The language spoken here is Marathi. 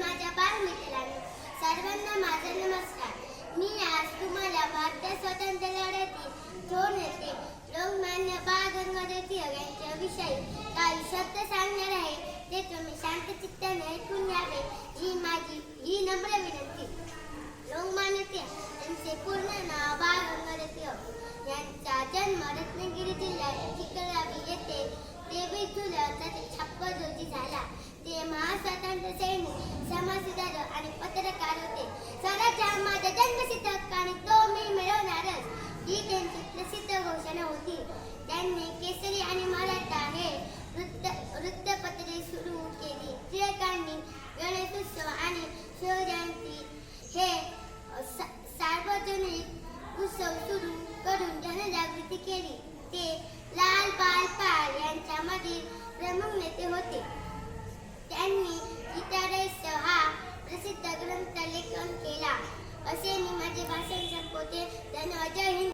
माझ्या बालमित्रांनो सर्वांना माझा नमस्कार. मी आज तुम्हाला भारतीय स्वतंत्र लढ्यातील थोर नेते लोकमान्य बाळ गंगाधर टिळक यांच्या विषयी काही शब्द सांगणार आहे ते तुम्ही शांत चित्ताने ऐकून घ्यावे. ही माझी ही नम्र विनंती. लोकमान्य टिळक यांचे पूर्ण नाव बाळ गंगाधर टिळक. यांचा जन्म रत्नागिरी जिल्ह्यात चिकलगावी येथे तेवीस जुलै अठराशे छप्पन रोजी झाला. ते आणि तो मी मिळवणारच. ही त्यांची प्रसिद्ध घोषणा होती. त्यांनी केसरी आणि मराठा हे वृत्त वृत्तपत्रे सुरू केली. टिळकांनी गणेशोत्सव आणि शिवजयंती हे सा- सार्वजनिक उत्सव सुरू करून जनजागृती केली. ते प्रसिद्ध ग्रंथ लेखन केला असे मी